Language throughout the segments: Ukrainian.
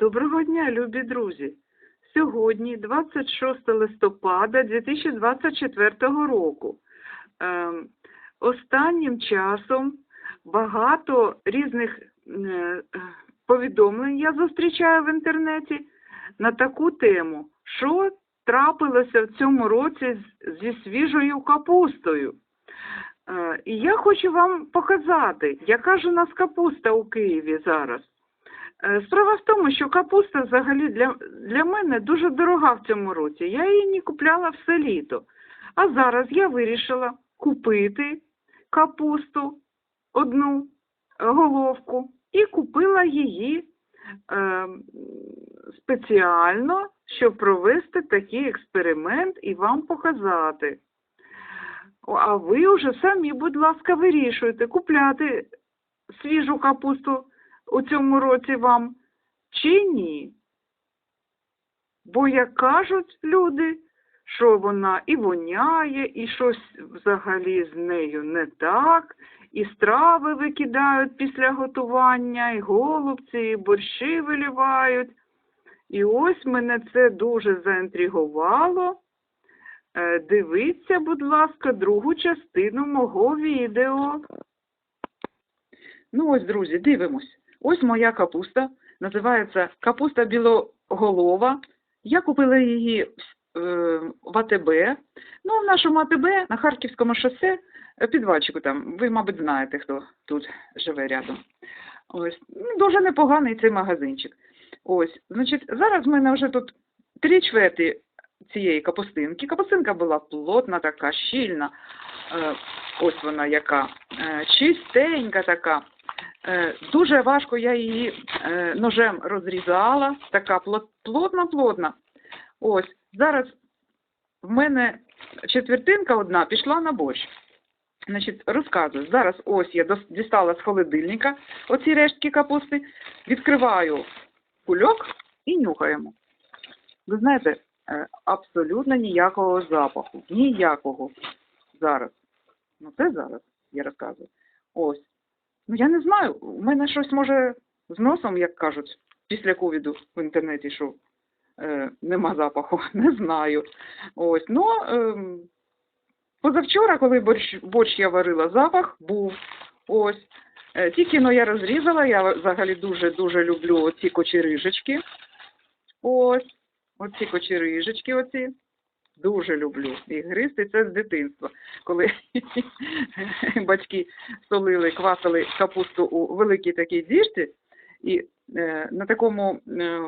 Доброго дня, любі друзі! Сьогодні, 26 листопада 2024 року. Ем, останнім часом багато різних е, повідомлень я зустрічаю в інтернеті на таку тему, що трапилося в цьому році зі свіжою капустою. Е, І я хочу вам показати, яка ж у нас капуста у Києві зараз. Е, Справа в тому, що капуста взагалі для, для мене дуже дорога в цьому році. Я її не купляла все літо. А зараз я вирішила купити капусту одну е, головку і купила її е, спеціально, щоб провести такий експеримент і вам показати. А ви вже самі, будь ласка, вирішуйте, купляти свіжу капусту у цьому році вам чи ні. Бо, як кажуть люди, що вона і воняє, і щось взагалі з нею не так, і страви викидають після готування, і голубці, і борщі виливають. І ось мене це дуже заінтригувало. Е, Дивіться, будь ласка, другу частину мого відео. Ну ось, друзі, дивимось. Ось моя капуста. Називається капуста білоголова. Я купила її в, е, АТБ. Ну, в нашому АТБ на Харківському шосе е, підвальчику там. Ви, мабуть, знаєте, хто тут живе рядом. Ось. Ну, дуже непоганий цей магазинчик. Ось, значить, зараз в мене вже тут три чверті цієї капустинки. Капустинка була плотна, така, щільна. Е, ось вона яка. Е, чистенька така. Е, Дуже важко я її ножем розрізала, така плот- плотна-плотна. Ось, зараз в мене четвертинка одна пішла на борщ. Значить, розказую. Зараз ось я дістала з холодильника оці рештки капусти, відкриваю кульок і нюхаємо. Ви знаєте, абсолютно ніякого запаху. Ніякого зараз. Ну це зараз, я розказую. Ось. Ну я не знаю, у мене щось може з носом, як кажуть, після ковіду в інтернеті, що е, нема запаху, не знаю. Ось, ну ем, позавчора, коли борщ, борщ я варила, запах був. Ось. Е, Тільки но я розрізала, я взагалі дуже-дуже люблю оці кочерижечки. Ось, оці кочерижечки оці. Дуже люблю їх гризти, це з дитинства. Коли батьки солили, квасили капусту у великій такій діжці, і е, на такому е,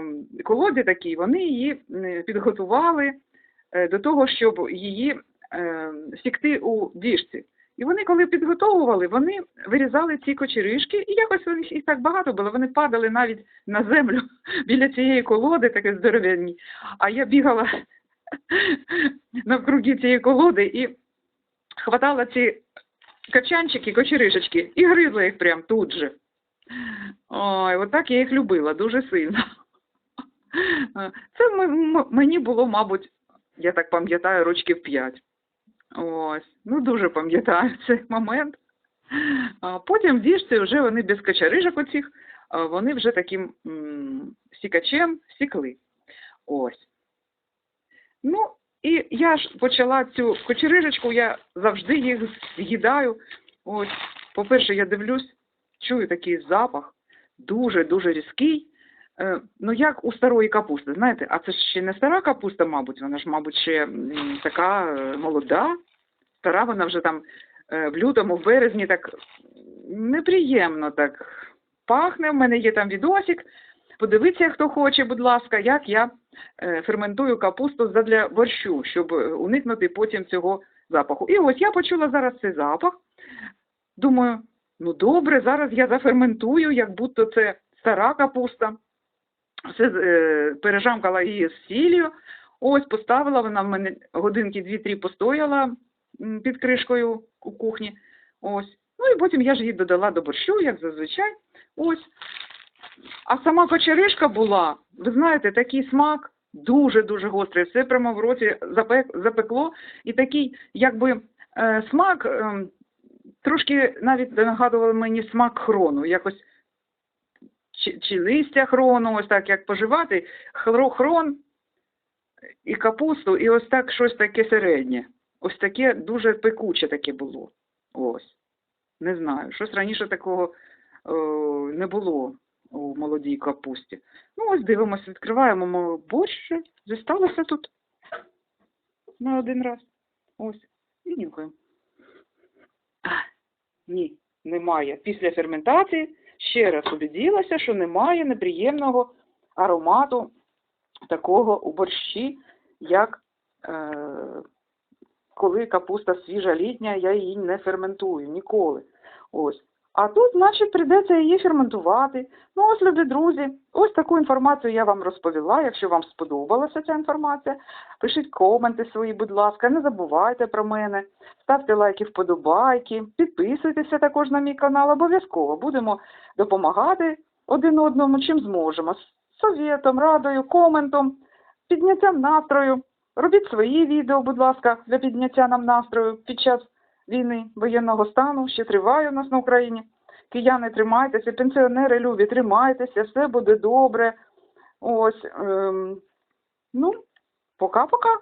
колоді такій вони її е, підготували е, до того, щоб її е, сікти у діжці. І вони, коли підготовували, вони вирізали ці кочеришки, і якось них їх так багато було, вони падали навіть на землю біля цієї колоди, таке здоровенні. А я бігала навкруги цієї колоди і хватала ці качанчики, кочеришечки і гризла їх прям тут же. Ой, отак я їх любила дуже сильно. Це мені було, мабуть, я так пам'ятаю, рочків п'ять. Ось, ну дуже пам'ятаю цей момент. А потім в діжці вже вони без качарижок оцих, вони вже таким сікачем сікли. Ось. Ну, і я ж почала цю кочерижечку, я завжди їх з'їдаю. Ось, по-перше, я дивлюсь, чую такий запах, дуже-дуже різкий. Е, ну, як у старої капусти, знаєте, а це ще не стара капуста, мабуть, вона ж, мабуть, ще така е, молода. Стара вона вже там е, в лютому, в березні так неприємно так пахне. В мене є там відосик. Подивіться, хто хоче, будь ласка, як я ферментую капусту задля борщу, щоб уникнути потім цього запаху. І ось я почула зараз цей запах. Думаю, ну добре, зараз я заферментую, як будто це стара капуста. Все пережамкала її з сіллю. Ось поставила вона в мене годинки дві-три постояла під кришкою у кухні. Ось. Ну і потім я ж її додала до борщу, як зазвичай. Ось. А сама кочеришка була, ви знаєте, такий смак дуже-дуже гострий. Все прямо в роті запек, запекло. І такий, якби, е, смак е, трошки навіть нагадував мені смак хрону. Якось чи, чи листя хрону, ось так як поживати, хрон і капусту, і ось так щось таке середнє. Ось таке дуже пекуче таке було. Ось. Не знаю. Щось раніше такого е, не було у молодій капусті. Ну, ось дивимося, відкриваємо мо- борщ. Зісталося тут на один раз. Ось. І нюхаємо. А, ні, немає. Після ферментації ще раз убедилася, що немає неприємного аромату такого у борщі, як е, коли капуста свіжа літня, я її не ферментую ніколи. Ось. А тут, значить, прийдеться її ферментувати. Ну, ось, любі друзі, ось таку інформацію я вам розповіла. Якщо вам сподобалася ця інформація, пишіть коменти свої, будь ласка, не забувайте про мене, ставте лайки, вподобайки, підписуйтеся також на мій канал, обов'язково будемо допомагати один одному, чим зможемо. Совєтом, радою, коментом, підняттям настрою. Робіть свої відео, будь ласка, для підняття нам настрою під час війни воєнного стану, ще триває у нас на Україні. Кияни, тримайтеся, пенсіонери любі, тримайтеся, все буде добре. Ось, ем, ну, пока-пока.